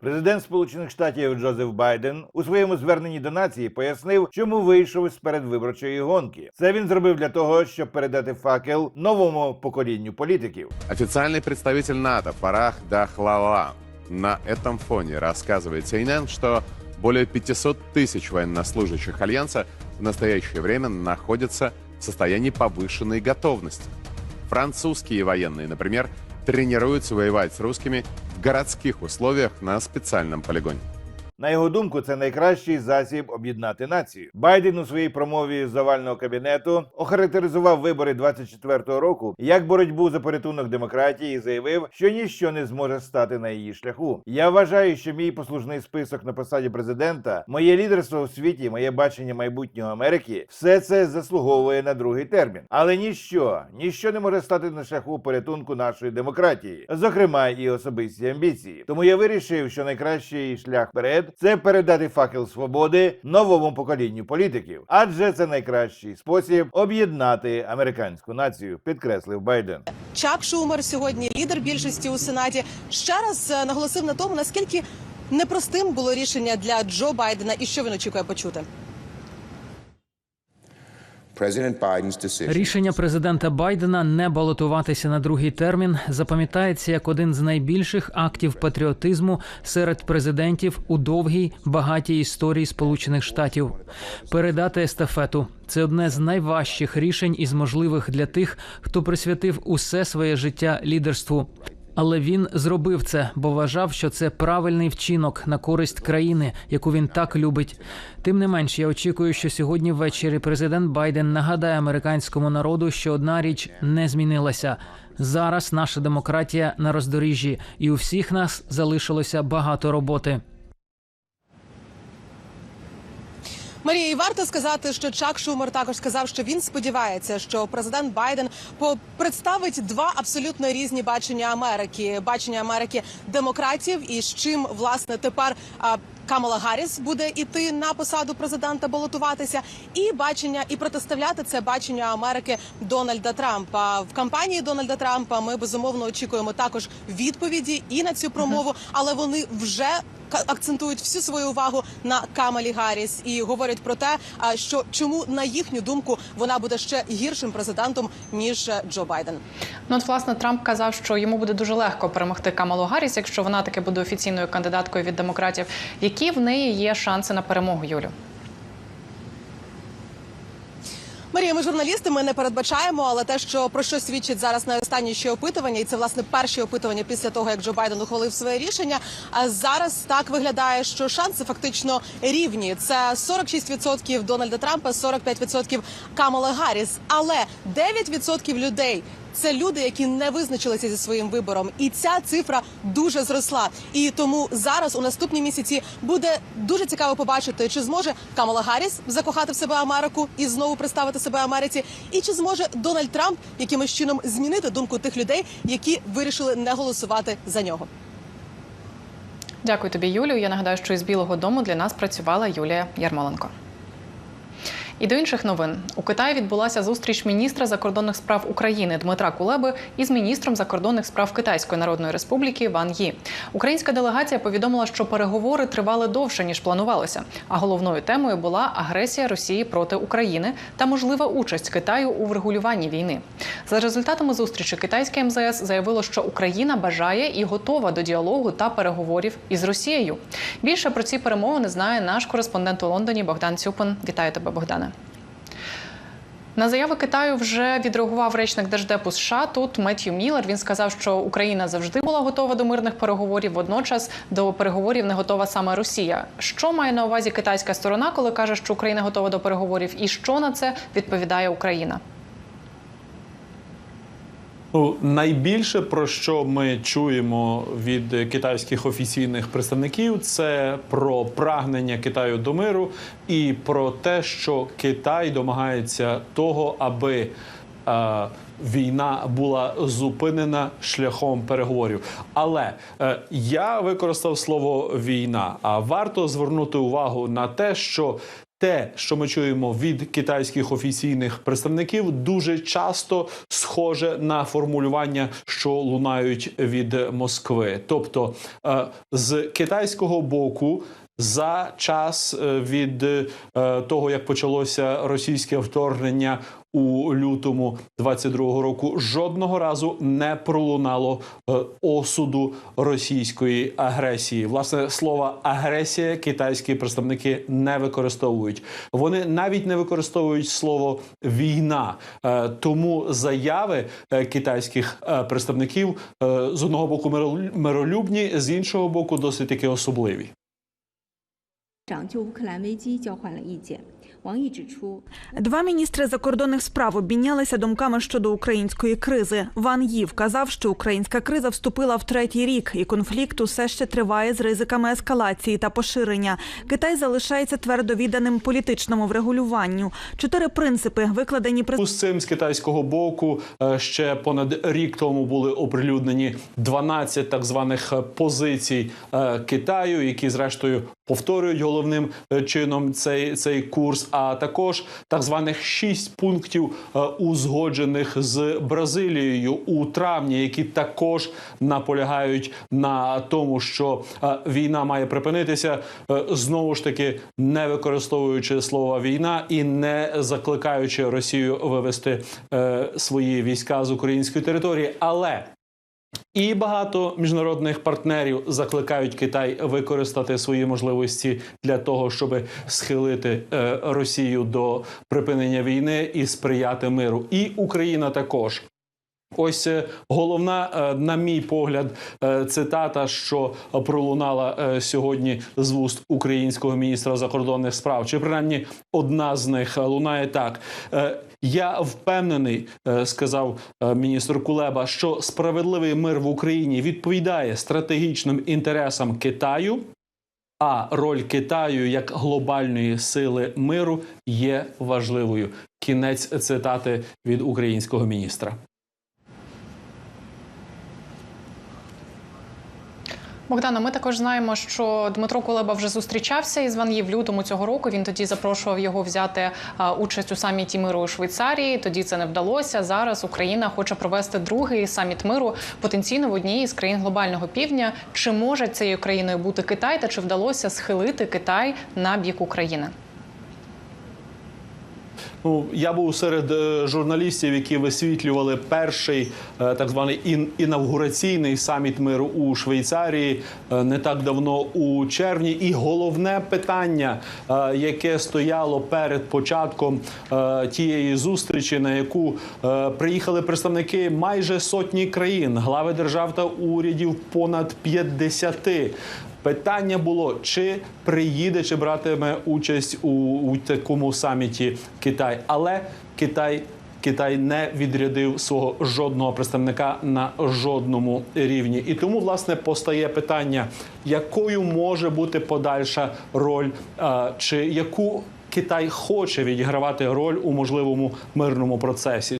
Президент Сполучених Штатів Джозеф Байден у своєму зверненні до нації пояснив, чому вийшов із передвиборчої гонки. Це він зробив для того, щоб передати факел новому поколінню політиків. Официальный представитель НАТО Фарах Дахлала на этом фоне рассказывает CNN, что более 500 тысяч военнослужащих Альянса в настоящее время находятся в состоянии повышенной готовности. Французские военные, например, тренируются воевать с русскими городских условиях на специальном полигоне. На його думку, це найкращий засіб об'єднати націю. Байден у своїй промові з овального кабінету охарактеризував вибори 24-го року як боротьбу за порятунок демократії і заявив, що ніщо не зможе стати на її шляху. Я вважаю, що мій послужний список на посаді президента, моє лідерство у світі, моє бачення майбутнього Америки, все це заслуговує на другий термін. Але ніщо, ніщо не може стати на шляху порятунку нашої демократії, зокрема і особисті амбіції. Тому я вирішив, що найкращий шлях вперед це передати факел свободи новому поколінню політиків, адже це найкращий спосіб об'єднати американську націю, підкреслив Байден. Чак Шумер сьогодні лідер більшості у сенаті. Ще раз е, наголосив на тому, наскільки непростим було рішення для Джо Байдена і що він очікує почути. Рішення президента Байдена не балотуватися на другий термін запам'ятається як один з найбільших актів патріотизму серед президентів у довгій багатій історії Сполучених Штатів. Передати естафету це одне з найважчих рішень із можливих для тих, хто присвятив усе своє життя лідерству. Але він зробив це, бо вважав, що це правильний вчинок на користь країни, яку він так любить. Тим не менш, я очікую, що сьогодні ввечері президент Байден нагадає американському народу, що одна річ не змінилася. Зараз наша демократія на роздоріжжі, і у всіх нас залишилося багато роботи. Марія, і варто сказати, що Чак Шумер також сказав, що він сподівається, що президент Байден представить два абсолютно різні бачення Америки: бачення Америки демократів, і з чим власне тепер. а, Камала Гарріс буде іти на посаду президента балотуватися, і бачення і протиставляти це бачення Америки Дональда Трампа в кампанії Дональда Трампа. Ми безумовно очікуємо також відповіді і на цю промову, але вони вже акцентують всю свою увагу на Камалі Гарріс і говорять про те, а, що чому на їхню думку вона буде ще гіршим президентом ніж е, Джо Байден. Ну, от, власне, Трамп казав, що йому буде дуже легко перемогти Камалу Гарріс, якщо вона таки буде офіційною кандидаткою від демократів. Які в неї є шанси на перемогу, Юлю? Марія, ми журналісти, ми не передбачаємо, але те, що про що свідчить зараз найостанніші опитування, і це власне перші опитування після того, як Джо Байден ухвалив своє рішення. А зараз так виглядає, що шанси фактично рівні. Це 46% Дональда Трампа, 45% Камала Гарріс. Але 9% людей. Це люди, які не визначилися зі своїм вибором, і ця цифра дуже зросла. І тому зараз у наступні місяці буде дуже цікаво побачити, чи зможе Камала Гарріс закохати в себе Америку і знову представити себе Америці, і чи зможе Дональд Трамп якимось чином змінити думку тих людей, які вирішили не голосувати за нього. Дякую тобі, Юлію. Я нагадаю, що із Білого Дому для нас працювала Юлія Ярмоленко. І до інших новин у Китаї відбулася зустріч міністра закордонних справ України Дмитра Кулеби із міністром закордонних справ Китайської Народної Республіки Ван Ї. Українська делегація повідомила, що переговори тривали довше ніж планувалося. А головною темою була агресія Росії проти України та можлива участь Китаю у врегулюванні війни. За результатами зустрічі китайське МЗС заявило, що Україна бажає і готова до діалогу та переговорів із Росією. Більше про ці перемовини знає наш кореспондент у Лондоні Богдан Цюпин. Вітаю тебе, Богдане. На заяви Китаю вже відреагував речник держдепу США. Тут Меттью Міллер. Він сказав, що Україна завжди була готова до мирних переговорів. Водночас до переговорів не готова саме Росія. Що має на увазі китайська сторона, коли каже, що Україна готова до переговорів, і що на це відповідає Україна? Ну, найбільше про що ми чуємо від китайських офіційних представників, це про прагнення Китаю до миру і про те, що Китай домагається того, аби е, війна була зупинена шляхом переговорів. Але е, я використав слово війна. А варто звернути увагу на те, що те, що ми чуємо від китайських офіційних представників, дуже часто схоже на формулювання, що лунають від Москви. Тобто е, з китайського боку. За час е, від е, того, як почалося російське вторгнення у лютому 22-го року, жодного разу не пролунало е, осуду російської агресії. Власне слово агресія китайські представники не використовують. Вони навіть не використовують слово війна. Тому заяви китайських представників з одного боку мирол- миролюбні, з іншого боку, досить таки особливі. 长就乌克兰危机交换了意见。王毅指出， Два міністри закордонних справ обмінялися думками щодо української кризи. Ван Ї вказав, що українська криза вступила в третій рік, і конфлікт усе ще триває з ризиками ескалації та поширення. Китай залишається твердо відданим політичному врегулюванню. Чотири принципи викладені президентом З цим з китайського боку е, ще понад рік тому були оприлюднені 12 так званих е, позицій е, Китаю, які зрештою повторюють головним е, чином цей, цей курс. А також так званих 6 пунктів, е, узгоджених з Бразилією у травні, які також наполягають на тому, що е, війна має припинитися, знову ж таки не використовуючи слово війна і не закликаючи Росію вивести свої війська з української території, але і багато міжнародних партнерів закликають Китай використати свої можливості для того, щоб схилити е, Росію до припинення війни і сприяти миру. І Україна також. Ось е, головна, е, на мій погляд, е, цитата, що пролунала сьогодні з вуст українського міністра закордонних справ, чи принаймні одна з них лунає так. Я впевнений, сказав міністр Кулеба, що справедливий мир в Україні відповідає стратегічним інтересам Китаю. А роль Китаю як глобальної сили миру є важливою. Кінець цитати від українського міністра. Богдана, ми також знаємо, що Дмитро Кулеба вже зустрічався із Ван Є в лютому цього року. Він тоді запрошував його взяти участь у саміті миру у Швейцарії. Тоді це не вдалося. Зараз Україна хоче провести другий саміт миру потенційно в одній із країн глобального півдня. Чи може цією країною бути Китай, та чи вдалося схилити Китай на бік України? Ну, я був серед е, журналістів, які висвітлювали перший е, так званий ін- інавгураційний саміт миру у Швейцарії е, не так давно у червні. І головне питання, яке стояло перед початком тієї зустрічі, на яку приїхали представники майже сотні країн, глави держав та урядів понад 50. Питання було, чи приїде, чи братиме участь у, у такому саміті Китай, але Китай. Китай не відрядив свого жодного представника на жодному рівні, і тому власне постає питання, якою може бути подальша роль, е, чи яку Китай хоче відігравати роль у можливому мирному процесі.